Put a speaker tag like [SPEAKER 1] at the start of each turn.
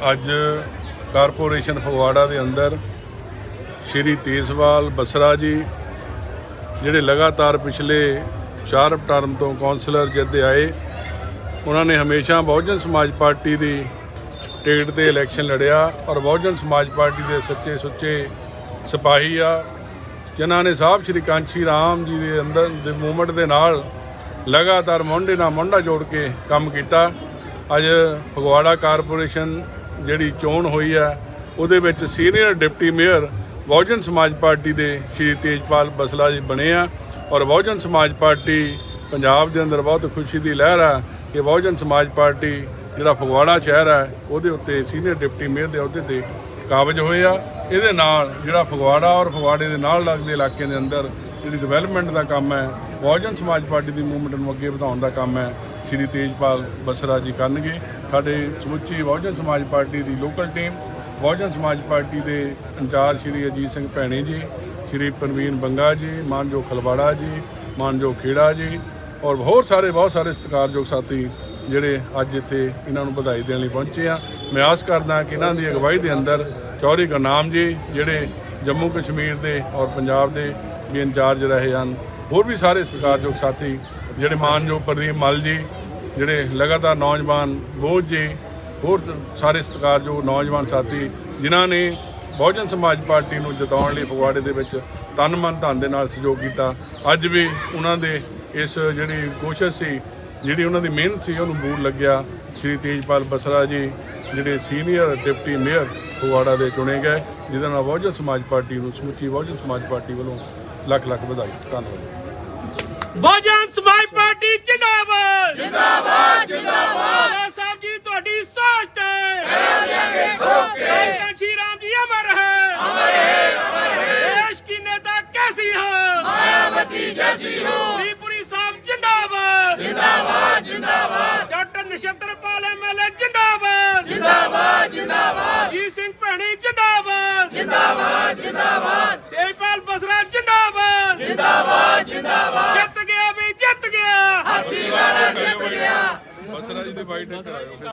[SPEAKER 1] ਅੱਜ ਕਾਰਪੋਰੇਸ਼ਨ ਫਗਵਾੜਾ ਦੇ ਅੰਦਰ ਸ਼੍ਰੀ ਤੇਜਵਾਲ ਬਸਰਾ ਜੀ, ਜਿਹੜੇ ਲਗਾਤਾਰ ਪਿਛਲੇ 4 ਟਰਮ ਤੋਂ ਕਾਉਂਸਲਰ ਜਿੱਦੇ ਆਏ, ਉਹਨਾਂ ਨੇ ਹਮੇਸ਼ਾ ਬਹੁਜਨ ਸਮਾਜ ਪਾਰਟੀ ਦੀ ਟਿਕਟ ਤੇ ਇਲੈਕਸ਼ਨ ਲੜਿਆ ਔਰ ਬਹੁਜਨ ਸਮਾਜ ਪਾਰਟੀ ਦੇ ਸੱਚੇ ਸੁੱਚੇ ਸਿਪਾਹੀ ਆ, ਜਿਨ੍ਹਾਂ ਨੇ ਸਾਹਿਬ ਸ਼੍ਰੀ ਕਾਂਚੀ ਰਾਮ ਜੀ ਦੇ ਅੰਦਰ, ਦੇ ਮੂਵਮੈਂਟ ਦੇ ਨਾਲ ਲਗਾਤਾਰ ਮੋਢੇ ਨਾਲ ਮੋਢਾ ਜੋੜ ਕੇ ਕੰਮ ਕੀਤਾ। ਅੱਜ ਫਗਵਾੜਾ ਕਾਰਪੋਰੇਸ਼ਨ ਜਿਹੜੀ ਚੋਣ ਹੋਈ ਹੈ, ਉਹਦੇ ਵਿੱਚ senior deputy mayor Bahujan Samaj party ਦੇ ਸ਼੍ਰੀ ਤੇਜਪਾਲ ਬਸਲਾ ਜੀ ਬਣੇ ਆ ਔਰ ਬਹੁਜਨ ਸਮਾਜ ਪਾਰਟੀ ਪੰਜਾਬ ਦੇ ਅੰਦਰ ਬਹੁਤ ਖੁਸ਼ੀ ਦੀ ਲਹਿਰ ਆ ਕਿ ਬਹੁਜਨ ਸਮਾਜ ਪਾਰਟੀ ਜਿਹੜਾ ਫਗਵਾੜਾ ਸ਼ਹਿਰ ਹੈ, ਉਹਦੇ ਉੱਤੇ ਸੀਨੀਅਰ ਡਿਪਟੀ ਮੇਅਰ ਦੇ ਅਹੁਦੇ ਤੇ ਕਾਬਜ ਹੋਏ ਆ। ਇਹਦੇ ਨਾਲ ਜਿਹੜਾ ਫਗਵਾੜਾ ਔਰ ਫਗਵਾੜੇ ਦੇ ਨਾਲ ਲੱਗਦੇ ਇਲਾਕਿਆਂ ਦੇ ਅੰਦਰ ਜਿਹੜੀ ਡਿਵੈਲਪਮੈਂਟ ਦਾ ਕੰਮ ਹੈ, ਬਹੁਜਨ ਸਮਾਜ ਪਾਰਟੀ ਦੀ ਮੂਵਮੈਂਟ ਨੂੰ ਅੱਗੇ ਵਧਾਉਣ ਦਾ ਕੰਮ ਹੈ, ਸ਼੍ਰੀ ਤੇਜਪਾਲ ਬਸਰਾ ਜੀ ਕਰਨਗੇ। ਸਾਡੇ ਸਮੁੱਚੀ ਬਹੁਜਨ ਸਮਾਜ ਪਾਰਟੀ ਦੀ local team, Bahujan Samaj party ਦੇ ਇੰਚਾਰਜ ਸ਼੍ਰੀ ਅਜੀਤ ਸਿੰਘ ਭੈਣੀ ਜੀ, ਸ਼੍ਰੀ ਪ੍ਰਵੀਨ ਬੰਗਾ ਜੀ ਮਾਨਜੋ ਖਲਵਾੜਾ ਜੀ ਮਾਨਜੋ ਖੇੜਾ ਜੀ ਔਰ ਹੋਰ ਸਾਰੇ ਬਹੁਤ ਸਾਰੇ ਸਤਿਕਾਰਯੋਗ ਸਾਥੀ ਜਿਹੜੇ ਅੱਜ ਇੱਥੇ ਇਹਨਾਂ ਨੂੰ ਵਧਾਈ ਦੇਣ ਲਈ ਪਹੁੰਚੇ ਆ। ਮੈਂ ਆਸ ਕਰਦਾ ਕਿ ਇਹਨਾਂ ਦੀ ਅਗਵਾਈ ਦੇ ਅੰਦਰ ਚੌਰੀ ਗਨਾਮ ਜੀ ਜਿਹੜੇ ਜੰਮੂ ਕਸ਼ਮੀਰ ਦੇ ਔਰ ਪੰਜਾਬ ਦੇ ਵੀ ਇੰਚਾਰਜ ਰਹੇ ਹਨ, ਹੋਰ ਵੀ ਸਾਰੇ ਸਤਿਕਾਰਯੋਗ ਸਾਥੀ ਜਿਹੜੇ ਮਾਨਯੋਗ ਪ੍ਰਦੀਪ ਮਲ ਜੀ ਜਿਹੜੇ ਲਗਾਤਾਰ ਨੌਜਵਾਨ ਬੋਝ ਜੀ, ਹੋਰ ਸਾਰੇ ਸਤਿਕਾਰਯੋਗ ਨੌਜਵਾਨ ਸਾਥੀ, ਜਿਨ੍ਹਾਂ ਨੇ ਬਹੁਜਨ ਸਮਾਜ ਪਾਰਟੀ ਨੂੰ ਜਿਤਾਉਣ ਲਈ ਫਗਵਾੜੇ ਦੇ ਵਿੱਚ ਤਨ ਮਨ ਧਨ ਦੇ ਨਾਲ ਸਹਿਯੋਗ ਕੀਤਾ। ਅੱਜ ਵੀ ਉਹਨਾਂ ਦੇ ਇਸ ਜਿਹੜੀ ਕੋਸ਼ਿਸ਼ ਸੀ, ਜਿਹੜੀ ਉਹਨਾਂ ਦੀ ਮਿਹਨਤ ਸੀ, ਉਹਨੂੰ ਬੂਰ ਲੱਗਿਆ। ਸ਼੍ਰੀ ਤੇਜਪਾਲ ਬਸਰਾ ਜੀ, ਜਿਹੜੇ ਸੀਨੀਅਰ ਡਿਪਟੀ ਮੇਅਰ ਫਗਵਾੜਾ ਦੇ ਚੁਣੇ ਗਏ ਜਿਹਦੇ ਨਾਲ ਬਹੁਜਨ ਸਮਾਜ ਪਾਰਟੀ ਨੂੰ ਸਮੁੱਚੀ ਬਹੁਜਨ ਸਮਾਜ ਪਾਰਟੀ ਵੱਲੋਂ ਲੱਖ ਲੱਖ ਵਧਾਈ। ਧੰਨਵਾਦ।
[SPEAKER 2] ਬਹੁਜਨ ਸਮਾਜ ਪਾਰਟੀ ਜਿੰਦਾਬਾਦ। ਜਿੰਦਾਬਾਦ ਜਿੰਦਾਬਾਦ। ਰਾਣਾ ਸਾਹਿਬ ਜੀ ਤੁਹਾਡੀ ਸੋਚ ਤੇ। ਖੜਾ ਦੇਗੇ ਠੋਕ ਕੇ ਕਾਂਸ਼ੀ ਰਾਮ ਜੀ ਅਮਰ ਹੈ। ਅਮਰ ਹੈ ਅਮਰ ਹੈ। ਦੇਸ਼ ਕੀ ਨੇਤਾ ਕੈਸੀ ਹੋ? ਮਾਇਆਵਤੀ ਜੈਸੀ ਹੋ? ਦੀਪੁਰੀ ਸਾਹਿਬ ਜਿੰਦਾਬਾਦ। ਜਿੰਦਾਬਾਦ ਜਿੰਦਾਬਾਦ। ਡਾਕਟਰ ਨਛੱਤਰ ਪਾਲ ਐਮਐਲਏ ਜਿੰਦਾਬਾਦ। ਜਿੰਦਾਬਾਦ ਜਿੰਦਾਬਾਦ। ਜੀ ਸਿੰਘ ਭੈਣੀ ਜਿੰਦਾਬਾਦ। ਜਿੰਦਾਬਾਦ ਜਿੰਦਾਬਾਦ। ਵਾਈਟ ਕਰਾਇਓ